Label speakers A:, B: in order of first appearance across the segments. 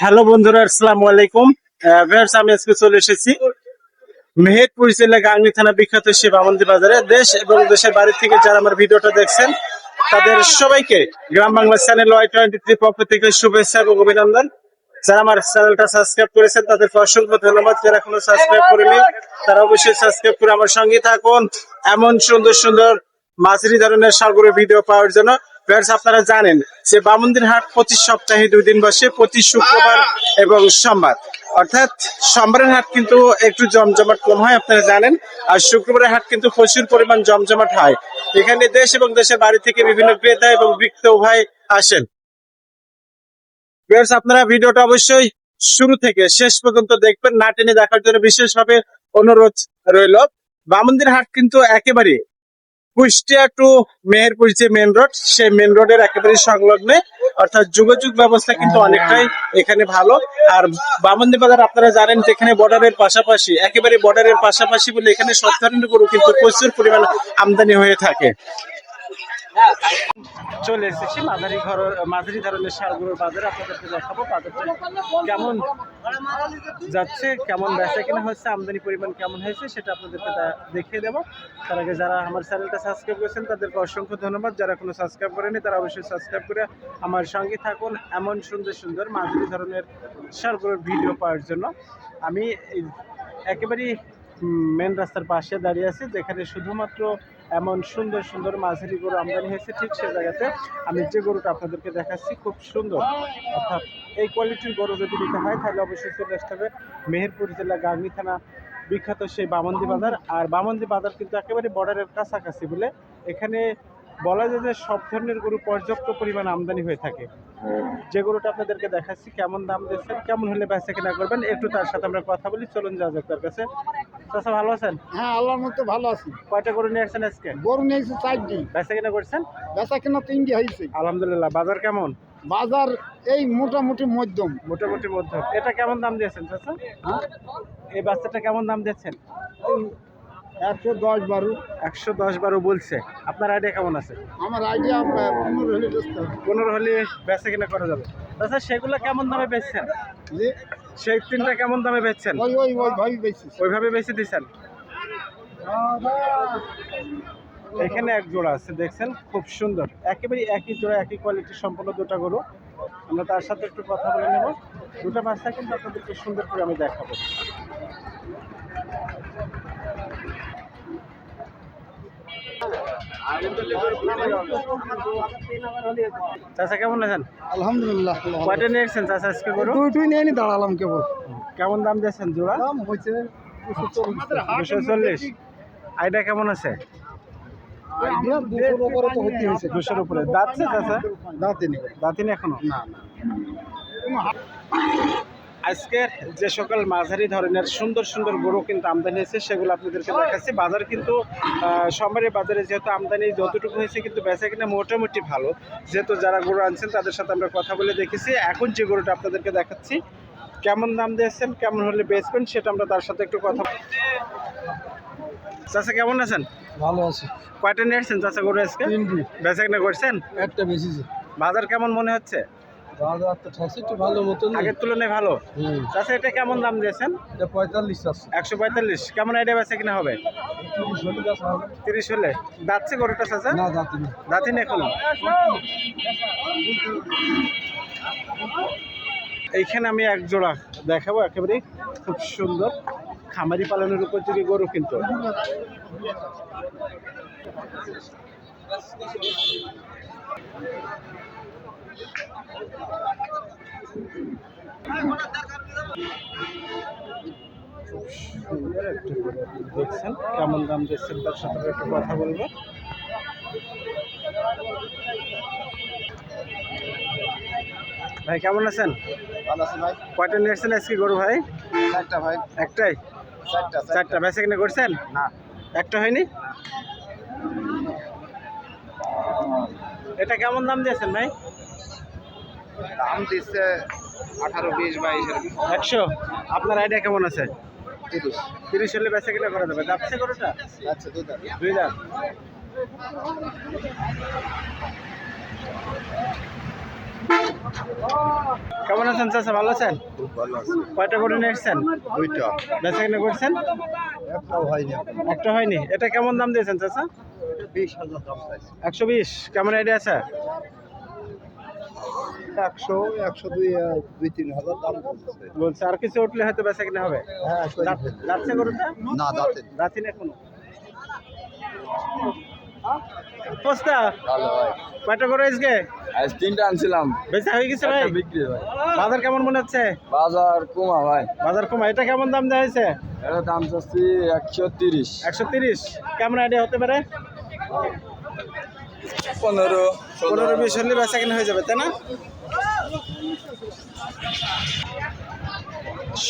A: Hello বন্ধুরা, আসসালামু আলাইকুম। ভিউয়ার্স আমি আজকে চলে এসেছি মেহেরপুর জেলা গাঙ্গি থানা বিখ্যাত শিব আমন্দি বাজারে। দেশ এবং দেশের বাড়ি থেকে যারা আমার ভিডিওটা দেখছেন, তাদের সবাইকে Gram Bangla channel Y twenty three পক্ষ থেকে শুভেচ্ছা এবং অভিনন্দন। যারা আমার চ্যানেলটা সাবস্ক্রাইব করেছেন, তাদেরকে অসংখ্য ধন্যবাদ। যারা এখনও সাবস্ক্রাইব করেনি, তারা অবশ্যই সাবস্ক্রাইব করে আমার সঙ্গে থাকুন। এমন সুন্দর সুন্দর মাঝারি ধরনের সাগরের ভিডিও পাওয়ার জন্য আপনারা জানেন যে বামুন্দির হাট প্রতি সপ্তাহে দুই দিন বসে, প্রতি শুক্রবার এবং সোমবার। অর্থাৎ সোমবারের হাট কিন্তু একটু জমজমাট কম হয়, আপনারা জানেন। আর শুক্রবারের হাট কিন্তু প্রচুর পরিমাণ জমজমাট হয়। এখানে দেশ এবং দেশের বাড়ি থেকে বিভিন্ন ক্রেতা এবং বিক্রেতা উভয় আসেন। আপনারা ভিডিওটা অবশ্যই শুরু থেকে শেষ পর্যন্ত দেখবেন। না টেনে দেখার জন্য বিশেষভাবে অনুরোধ রইল। বামন্দির হাট কিন্তু একেবারে কুষ্টিয়া টু মেহেরপুর যে মেন রোড সেই মেন রোডের একেবারে সংলগ্নে। অর্থাৎ যোগাযোগ ব্যবস্থা কিন্তু অনেকটাই এখানে ভালো। আর বামন্দি বাজার আপনারা জানেন যেখানে বর্ডারের পাশাপাশি, একেবারে বর্ডারের পাশাপাশি বলে এখানে সব ধরনের গরু কিন্তু প্রচুর পরিমাণ আমদানি হয়ে থাকে। চলে এসেছি মাঝারি ঘর মাঝারি ধরনের সারগুলোর বাজারে। আপনাদেরকে দেখাবো বাজারটা কেমন যাচ্ছে, কেমন বেচা কেনা হচ্ছে, আমদানি পরিমাণ কেমন হয়েছে সেটা আপনাদেরকে দেখিয়ে দেবো। তার আগে যারা আমার চ্যানেলটা সাবস্ক্রাইব করেছেন, তাদেরকে অসংখ্য ধন্যবাদ। যারা কোনো সাবস্ক্রাইব করেনি তারা অবশ্যই সাবস্ক্রাইব করে আমার সঙ্গে থাকুন এমন সুন্দর সুন্দর মাঝারি ধরনের সারগুলোর ভিডিও পাওয়ার জন্য। আমি একেবারেই মেন রাস্তার পাশে দাঁড়িয়ে আছি, যেখানে শুধুমাত্র এমন সুন্দর সুন্দর মাঝারি গরু আমদানি হয়েছে ঠিক সে জায়গাতে। আমি যে গরুটা আপনাদেরকে দেখাচ্ছি খুব সুন্দর। অর্থাৎ এই কোয়ালিটির গরু যদি নিতে হয়, তাহলে অবশ্যই চলে আসতে হবে মেহেরপুর জেলা গাঙ্গি থানা, বিখ্যাত সেই বামন্দি বাজার। আর বামন্দি বাজার কিন্তু একেবারে বর্ডারের কাছাকাছি বলে এখানে বলা যায় যে সব ধরনের গরু পর্যাপ্ত পরিমাণ আমদানি হয়ে থাকে। যে গরুটা আপনাদেরকে দেখাচ্ছি কেমন দাম দিচ্ছেন কেমন হলে বেচা কেনা করবেন একটু তার সাথে আমরা কথা বলি। চলুন যা যাক তার কাছে। চাচা ভালো আছেন?
B: হ্যাঁ আল্লাহর মতো ভালো আছি।
A: কয়টা গরু নিয়ে আসছেন আজকে?
B: গরু নিয়েছি চারটি।
A: বেচা কেনা করছেন?
B: বেচা কেনা তিনটি হয়েছে।
A: আলহামদুলিল্লাহ বাজার কেমন?
B: বাজার এই মোটামুটি মধ্যম।
A: মোটামুটি মধ্যম। এটা কেমন দাম দিয়েছেন চাচা?
B: হ্যাঁ?
A: এই বাচ্চাটা কেমন দাম দিচ্ছেন
B: একশো দশ বারো।
A: একশো দশ বারো বলছে। আপনার আইডিয়া কেমন আছে?
B: আমার আইডিয়া পনেরো হলে
A: পনেরো হলে বেচা কিনা করা যাবে। তাছাড়া সেগুলো কেমন দামে বেচছেন? সেই তিনটা কেমন দামে বেচছেন?
B: ওই ওই ওই ভাই বেশি
A: ওইভাবে বেচে দিচ্ছেন এখানে এক জোড়া আছে দেখছেন? খুব সুন্দর। একেবারে একই জোড়া একই কোয়ালিটির সম্পূর্ণ দুটা গরু। আমরা তার সাথে একটু কথা বলে নেব। দুটা বাচ্চা কিন্তু আপনাদেরকে সুন্দর করে আমি দেখাবো। চাচা কেমন আছেন?
B: আলহামদুলিল্লাহ
A: কয়টা নিয়ে এসেছেন চাচা আজকে গরু?
B: দুইটুই নিয়ে নি দাঁড়ালাম কেবল।
A: কেমন দাম দিয়েছেন জোড়া?
B: দাম হয়েছে
A: দুশো চল্লিশ। আইডিয়া কেমন আছে?
B: দুশোর উপরে তো হতে হয়েছে।
A: দুশোর উপরে। দাঁতছে চাচা?
B: দাঁতে নেই।
A: দাঁতিন এখনও?
B: না না।
A: আজকের যে সকল মাঝারি ধরনের সুন্দর সুন্দর গরু কিন্তু আমদানি হয়েছে সেগুলো আপনাদেরকে দেখাচ্ছি। বাজার কিন্তু সোমবারের বাজারে যেহেতু আমদানি যতটুকু হয়েছে কিন্তু বেচা কিনা মোটামুটি ভালো। যেহেতু যারা গরু আনছেন তাদের সাথে আমরা কথা বলে দেখেছি। এখন যে গরুটা আপনাদেরকে দেখাচ্ছি কেমন দাম দিয়েছেন কেমন হলে বেচবেন সেটা আমরা তার সাথে একটু কথা চাচা কেমন আছেন?
B: ভালো আছে।
A: কয়টা নিয়ে আসছেন চাচা গরু আজকে? বেচা কিনা করছেন?
B: একটা বেশিছে
A: বাজার কেমন মনে হচ্ছে?
B: তো একটু ভালো মতন।
A: আগের তুলনায় ভালো?
B: হুম।
A: চাচা এটা কেমন দাম দিয়েছেন?
B: এটা পঁয়তাল্লিশ
A: একশো পঁয়তাল্লিশ। কেমন আইডিয়া কিনা হবে?
B: তিরিশ হলে
A: দাঁতছে গরুটা
B: না না।
A: এখনও? এইখানে আমি এক জোড়া দেখাবো একেবারে খুব সুন্দর। খামারি পালনের উপযোগী গরু কিন্তু। গরু আপনি দেখছেন কেমন দাম দিচ্ছেন তার সাথে একটু কথা বলব। ভাই কেমন আছেন?
B: ভালো ভাই।
A: কয়টা নিয়ে এসেছেন আজকে গরু ভাই?
B: চারটা ভাই।
A: একটাই?
B: চারটা।
A: চারটা। বেচা কিনে করছেন?
B: না।
A: একটা হয়নি? এটা কেমন দাম দিয়েছেন ভাই?
B: দাম দিচ্ছে আঠারো বিশ বাইশ
A: একশো। আপনার আইডিয়া কেমন আছে?
B: তিরিশ।
A: তিরিশ হলে বেচা করা যাবে? যাচ্ছে
B: আচ্ছা
A: দুই কেমন আছেন চাচা ভালো আছেন? কয়টা করে নিয়ে এসছেন?
B: দুইটা।
A: বেচা কিনা করছেন?
B: একটাও হয়নি
A: একটা হয়নি। এটা কেমন দাম দিয়েছেন চাচা?
B: বিশ হাজার দাম
A: একশো বিশ। কেমন আইডিয়া আছে?
B: একশো একশো দুই দুই তিন হাজার দাম বলছে
A: বলছে আর কিছু উঠলে হয়তো বেচা কিনা হবে?
B: হ্যাঁ
A: যাচ্ছে গরুটা?
B: না দাঁতে
A: দাঁতিন এখনও? পোস্তা?
B: ভালো
A: কয়টা করে আজকে?
C: আজ তিনটা আনছিলাম।
A: বেচা হয়ে গেছে ভাই?
C: বিক্রি ভাই
A: বাজার কেমন মনে হচ্ছে?
C: বাজার কমা ভাই।
A: বাজার কমা এটা কেমন দাম দেওয়া হয়েছে?
C: এটা দাম চাচ্ছি একশো তিরিশ।
A: একশো তিরিশ। কেমন আইডিয়া হতে পারে?
C: পনেরো
A: পনেরো বিশ হলে বেচা কিনা হয়ে যাবে তাই না?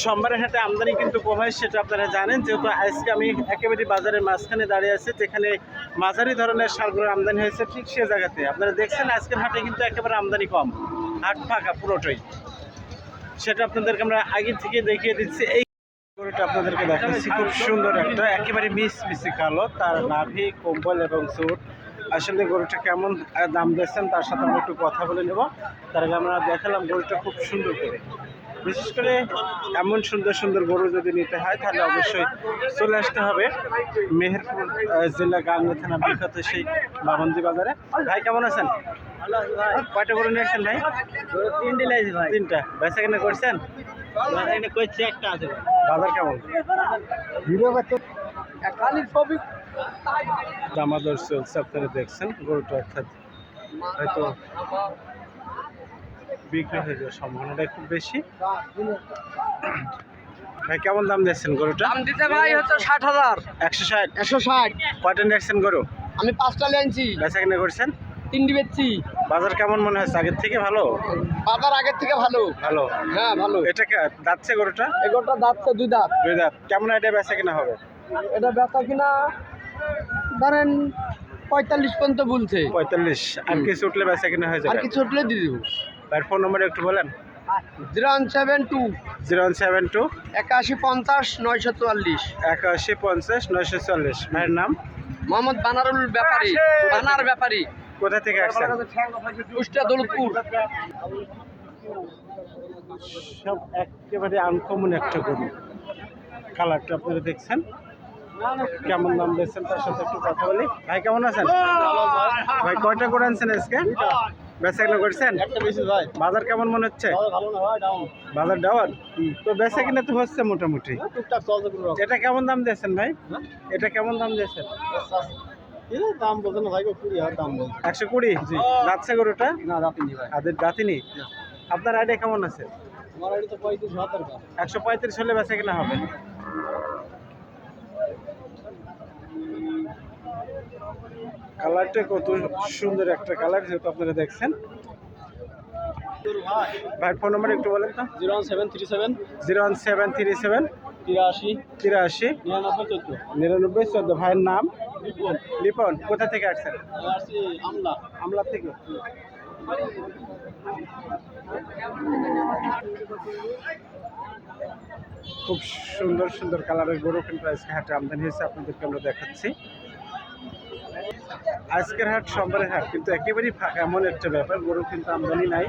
A: সোমবারের হাটে আমদানি কিন্তু কম হয় সেটা আপনারা জানেন। যেহেতু আজকে আমি একেবারে বাজারের মাঝখানে দাঁড়িয়ে আছি যেখানে মাঝারি ধরনের সারগুলোর আমদানি হয়েছে ঠিক সে জায়গাতে। আপনারা দেখছেন আজকের হাটে কিন্তু একেবারে আমদানি কম। হাট ফাঁকা পুরোটাই। সেটা আপনাদেরকে আমরা আগে থেকে দেখিয়ে দিচ্ছি। এই গরুটা আপনাদেরকে দেখাচ্ছি খুব সুন্দর একটা একেবারে মিস মিসি কালো। তার নাভি কম্বল এবং স্যুট। আসলে গরুটা কেমন দাম দিয়েছেন তার সাথে আমরা একটু কথা বলে নেব। তার আগে আমরা দেখালাম গরুটা খুব সুন্দর করে। বিশেষ করে এমন সুন্দর সুন্দর গরু যদি নিতে হয় তাহলে অবশ্যই চলে আসতে হবে মেহেরপুর জেলা গাঙ্গি থানা বিখ্যাত সেই বাবন্দি বাজারে। ভাই কেমন আছেন? কয়টা গরু নিয়ে আসছেন ভাই? তিনটে লাইছি ভাই। তিনটা। বেচা কিনা করছেন? করছি একটা আছে বাজার কেমন? দামাদর চলছে আপনারা দেখছেন গরুটা অর্থাৎ হয়তো বিক্রি হয়ে যাওয়ার সম্ভাবনাটা খুব বেশি। ভাই কেমন দাম দিচ্ছেন গরুটা?
D: দাম দিতে ভাই হচ্ছে ষাট হাজার।
A: একশো ষাট?
D: একশো ষাট।
A: কয়টা নিয়েছেন গরু?
D: আমি পাঁচটা লেনছি
A: বেচা কিনা করছেন?
D: তিনটি বেচছি।
A: বাজার কেমন মনে হচ্ছে? আগের থেকে ভালো?
D: বাজার আগের থেকে ভালো।
A: ভালো?
D: হ্যাঁ ভালো।
A: এটা কে- দাচ্ছে গরুটা?
D: এগারোটা দাঁতছে দুই দাঁত।
A: দুই দাঁত। কেমন আইডিয়া বেচা কিনা হবে?
D: এটা ব্যথা কিনা? ধরেন পঁয়তাল্লিশ পর্যন্ত বলছে।
A: পঁয়তাল্লিশ। আর কিছু উঠলে বেচা কিনা হয়ে
D: আর
A: যাবে
D: কিছু উঠলে দিয়ে দেবো।
A: ভাইয়ের ফোন নম্বর একটু বলেন।
D: Zero one seven two.
A: Zero one seven two.
D: একাশি পঞ্চাশ নয়শো চুয়াল্লিশ।
A: একাশি পঞ্চাশ নয়শো চল্লিশ ভাইয়ের নাম?
D: মোহাম্মদ বানারুল ব্যাপারী। বানার ব্যাপারী।
A: কোথা থেকে আসছেন?
D: কুষ্টিয়া দৌলতপুর।
A: সব একেবারে আনকমন একটা গরু। কালারটা আপনারা দেখছেন? কেমন দাম দিচ্ছেন? তার সাথে একটু কথা বলি। ভাই কেমন আছেন? ভাই কয়টা করে আনছেন আজকে? বেচা কিনা করছেন?
B: ভাই।
A: বাজার কেমন মনে হচ্ছে?
B: ডাউন
A: বাজার তো বেচা কিনা তো হচ্ছে মোটামুটি। এটা কেমন দাম দিয়েছেন ভাই? এটা কেমন দাম দিয়েছেন?
B: দাম ভাই কুড়ি হাজার দাম
A: একশো কুড়ি? যাচ্ছে গরুটা
B: না রাখিনি ভাই।
A: আদের দাঁতিনি আপনার আইডিয়া কেমন আছে?
B: আমার এটা তো পঁয়ত্রিশ হাজার
A: একশো পঁয়ত্রিশ হলে বেচা কিনা হবে। কালারটা কত সুন্দর একটা কালার যেহেতু আপনারা দেখছেন। ভাই ফোন নাম্বার একটু বলেন তো।
B: Zero one seven three seven
A: zero one seven three seven
B: তিরাশি
A: তিরাশি
B: নিরানব্বই চোদ্দ।
A: নিরানব্বই চোদ্দ। ভাইয়ের নাম? লিপন। কোথা থেকে আসছেন?
B: আমলা।
A: আমলা থেকে। খুব সুন্দর সুন্দর কালারের গরু কিন্তু আজকে হাটে আমদানি হয়েছে আপনাদেরকে আমরা দেখাচ্ছি। আজকের হাট সোমবারের হাট কিন্তু একেবারেই ফাঁকা এমন একটা ব্যাপার। গরু কিন্তু আমদানি নাই।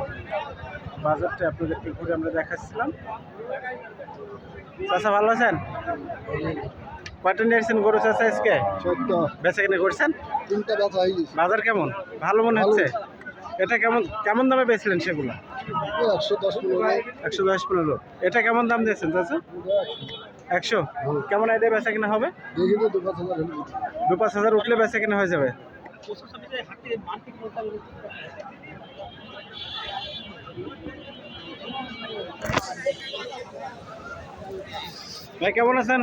A: বাজারটা আপনাদেরকে ঘুরে আমরা দেখাচ্ছিলাম। চাষা ভালো আছেন? কয়টা নিয়ে আসছেন গরু চাষা আজকে? বেচা কিনে করছেন?
B: তিনটা ব্যথা হয়ে গেছে।
A: বাজার কেমন? ভালো মনে হচ্ছে? এটা কেমন কেমন দামে বেচলেন সেগুলো?
B: একশো দশ পনেরো।
A: এটা কেমন দাম দিয়েছেন চাচা? একশো। কেমন আইডিয়া বেচা কিনা হবে?
B: দু পাঁচ হাজার
A: উঠলে বেচা কিনা হয়ে যাবে। ভাই কেমন আছেন?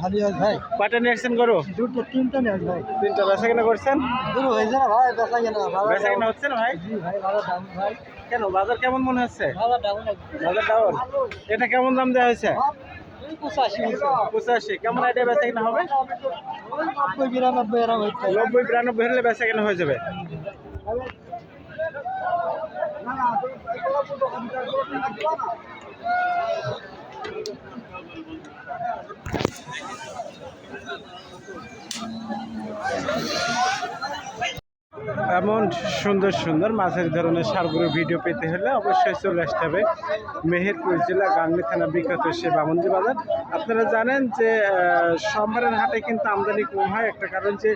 B: ভালো আছে ভাই।
A: কয়টা নিয়ে আসছেন গরু?
B: দুটো তিনটা নেই ভাই
A: তিনটা বেচা কিনা করছেন?
B: দুটো হয়েছে না ভাই বেচা কেনা ভালো
A: বেচা কিনা হচ্ছে না ভাই?
B: জি ভাই ভালো দাম ভাই।
A: কেন বাজার কেমন মনে হচ্ছে?
B: ভালো দাম
A: বাজার ডাউন এটা কেমন দাম দেওয়া হয়েছে?
B: পঁচাশি।
A: পঁচাশি কেমন আইডিয়া বেচা কিনা হবে?
B: নব্বই বিরানব্বই এরকম হচ্ছে
A: নব্বই, বিরানব্বই হলে বেচা কিনা হয়ে যাবে। এমন সুন্দর সুন্দর মাঝের ধরনের সারগুলোর ভিডিও পেতে হলে অবশ্যই চলে আসতে হবে মেহেরপুর জেলা গাংনী থানা বিখ্যাত সে বামন্দি বাজার। আপনারা জানেন যে আহ, সোমবারের হাটে কিন্তু আমদানি কম হয়। একটা কারণ যে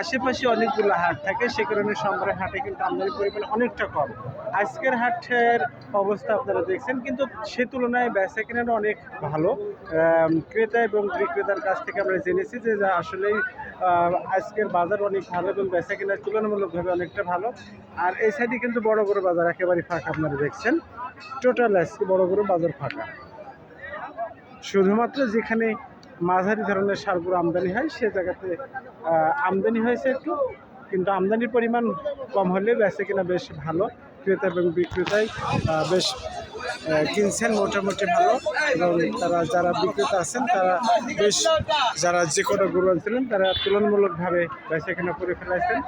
A: আশেপাশে অনেকগুলো হাট থাকে সে কারণে সোমবারের হাটে কিন্তু আমদানি পরিমাণ অনেকটা কম। আজকের হাটের অবস্থা আপনারা দেখছেন কিন্তু সে তুলনায় বেচা কেনাটা অনেক ভালো। ক্রেতা এবং বিক্রেতার কাছ থেকে আমরা জেনেছি যে আসলেই আজকের বাজার অনেক ভালো এবং বেচা কেনার তুলনামূলকভাবে অনেকটা ভালো। আর এই সাইডে কিন্তু বড় বড় বাজার একেবারে ফাঁকা, আপনারা দেখছেন। টোটাল আজকে বড় বড় বাজার ফাঁকা। শুধুমাত্র যেখানে মাঝারি ধরনের সারগুলো আমদানি হয়, সে জায়গাতে আমদানি হয়েছে একটু, কিন্তু আমদানির পরিমাণ কম হলে বেচে কিনা বেশ ভালো। ক্রেতা এবং বিক্রেতাই বেশ কিনছেন মোটামুটি ভালো। এবং তারা যারা বিক্রেতা আছেন, তারা বেশ, যারা যে কোনো গরু আনছিলেন, তারা তুলনামূলকভাবে বেচা কিনা করে ফেলাইছেন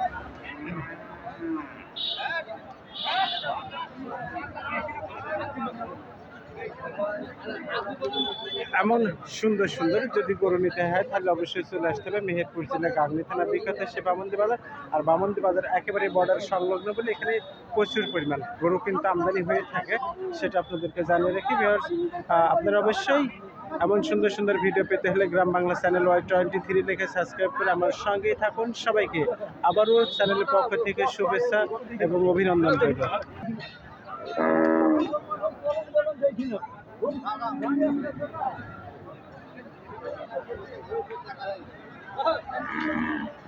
A: এমন সুন্দর সুন্দর যদি গরু নিতে হয়, তাহলে অবশ্যই চলে আসতে হবে মেহেরপুর জেলা গাংনী থানা বিখ্যাত সে বামন্দি বাজার। আর বামন্দি বাজার একেবারে বর্ডার সংলগ্ন বলে এখানে প্রচুর পরিমাণ গরু কিন্তু আমদানি হয়ে থাকে, সেটা আপনাদেরকে জানিয়ে রাখি আপনারা অবশ্যই এমন সুন্দর সুন্দর ভিডিও পেতে হলে Gram Bangla channel Y twenty three লিখে সাবস্ক্রাইব করে আমার সঙ্গেই থাকুন। সবাইকে আবারও চ্যানেলের পক্ষ থেকে শুভেচ্ছা এবং অভিনন্দন রইল। Thank you.